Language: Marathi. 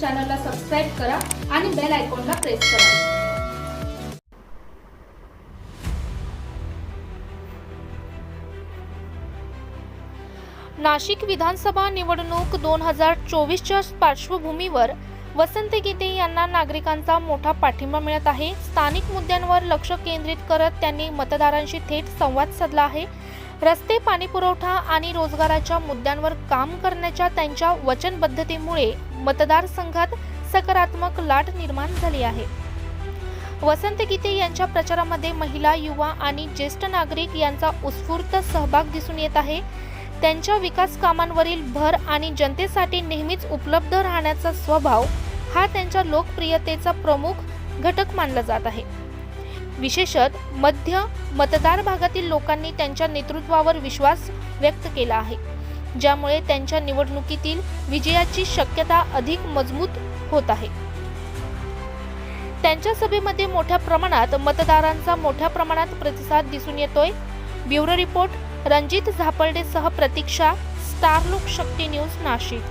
चॅनलला सबस्क्राईब करा आणि बेल आयकॉनला प्रेस करा. नाशिक विधानसभा निवडणूक दोन हजार चोवीसच्या पार्श्वभूमीवर वसंत गीते यांना नागरिकांचा मोठा पाठिंबा मिळत आहे. स्थानिक मुद्द्यांवर लक्ष केंद्रित करत त्यांनी मतदारांशी थेट संवाद साधला आहे. रस्ते पाणीपुरवठा आणि रोजगाराच्या मुद्द्यांवर काम करण्याच्या त्यांच्या वचनबद्धतेमुळे मतदारसंघात सकारात्मक लाट निर्माण झाली आहे. वसंत गीते यांच्या प्रचारामध्ये महिला युवा आणि ज्येष्ठ नागरिक यांचा उत्स्फूर्त सहभाग दिसून येत आहे. त्यांच्या विकास कामांवरील भर आणि जनतेसाठी नेहमीच उपलब्ध राहण्याचा स्वभाव हा त्यांच्या लोकप्रियतेचा प्रमुख घटक मानला जात आहे. विशेषत मध्य मतदार भागातील लोकांनी त्यांच्या नेतृत्वावर विश्वास व्यक्त केला आहे ज्यामुळे त्यांच्या निवडणुकीतील विजयाची शक्यता अधिक मजबूत होत आहे. त्यांच्या सभेमध्ये मोठ्या प्रमाणात मतदारांचा मोठ्या प्रमाणात प्रतिसाद दिसून येतोय. ब्युरो रिपोर्ट रणजित झापर्डेसह प्रतीक्षा स्टार लोक शक्ती न्यूज नाशिक.